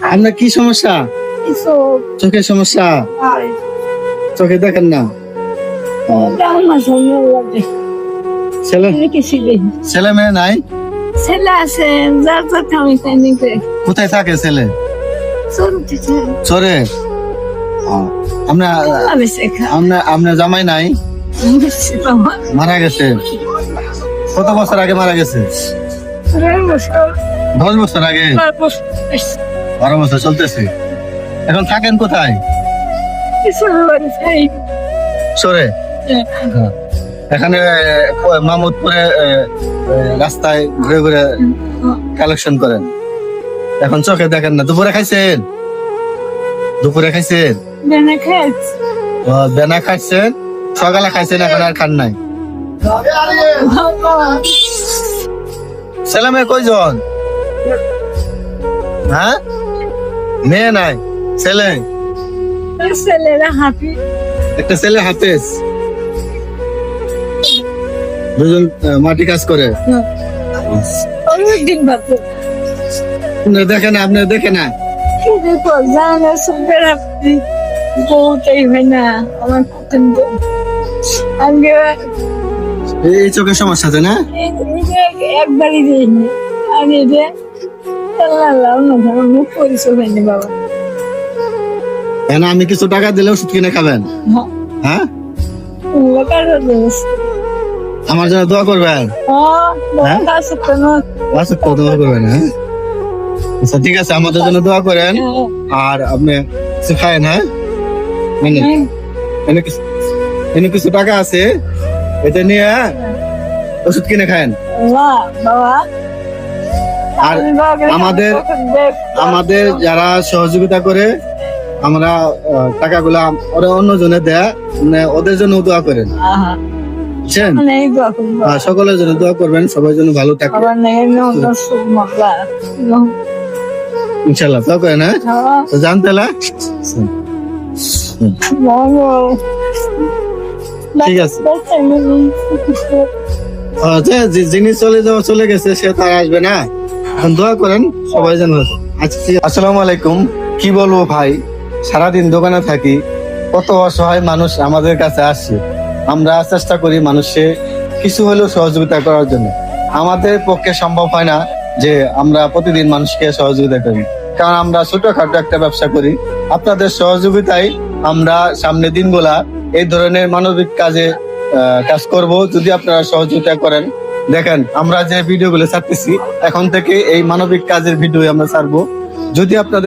আপনার কি সমস্যা? চোখের সমস্যা? চোখে দেখেন না? ছেলে? ছেলে? মেয়ে নাই? ছেলে আছে যার যার কামি কোথায় থাকে ছেলে? চরে। জামাই নাই? মারা গেছে। কত বছর আগে মারা গেছে? দশ বছর আগে। বারো বছর চলতেছে। এখন থাকেন কোথায়? চরে এখানে মামুদপুরে রাস্তায় ঘুরে ঘুরে কালেকশন করেন। এখন চোখে দেখেন না। দুপুরে খাইছেন? দুপুরে খাইছেন? বেনা খাইছেন? সকালে খাইছেন এখন আর খান নাই। ছেলে মেয়ে কয়জন? হ্যাঁ? মেয়ে নাই ছেলে। ছেলেরা একটা ছেলে হাফেজ দুজন মাটি কাজ করে। অনেকদিন দেখে না আপনি দেখে না। জানা সুন্দর আপনি বউটাই হয় না আমার পছন্দ আমি এই- চোখের সমস্যা আছে না? একবারই দিইনি আর আমি কিছু টাকা দিলে ওষুধ কিনে খাবেন? হ্যাঁ? হ্যাঁ আমার জন্য দোয়া করবেন। হ্যাঁ? হ্যাঁ? আচ্ছা ঠিক আছে, আমাদের জন্য দোয়া করেন। আর আপনি কিছু খায়েন হ্যাঁ? মানে এনে কিছু এনে কিছু টাকা আছে, এটা নিয়ে ওষুধ কিনে খায়েন। বাবা। আর আমাদের আমাদের যারা সহযোগিতা করে আমরা টাকাগুলা ওরা অন্য জনে দেয় মানে ওদের জন্য দোয়া করেন। বুঝছেন? আর সকলের জন্য দোয়া করবেন সবার জন্য ভালো থাকে। ইনশাল্লাহ দোয়া করেন। হ্যাঁ? তো ঠিক আছে। আহ, যে যে- চলে যাওয়া চলে গেছে সে তার আসবে না। দোয়া করেন, সবাই যেন আচ্ছা আসসালামু আলাইকুম। কি বলব ভাই? সারাদিন দোকানে থাকি, কত অসহায় মানুষ আমাদের কাছে আসছে। আমরা চেষ্টা করি মানুষে কিছু হলেও সহযোগিতা করার জন্য। আমাদের পক্ষে সম্ভব হয় না যে আমরা প্রতিদিন মানুষকে সহযোগিতা করি। কারণ আমরা ছোটখাটো একটা ব্যবসা করি। আপনাদের সহযোগিতায় আমরা সামনে দিনগুলা এই ধরনের মানবিক কাজে কাজ করব। যদি আপনারা সহযোগিতা করেন দেখেন, আমরা যে ভিডিওগুলো ছাড়তেছি, এখন থেকে এই মানবিক কাজের ভিডিও আমরা ছাড়বো। যদি আপনাদের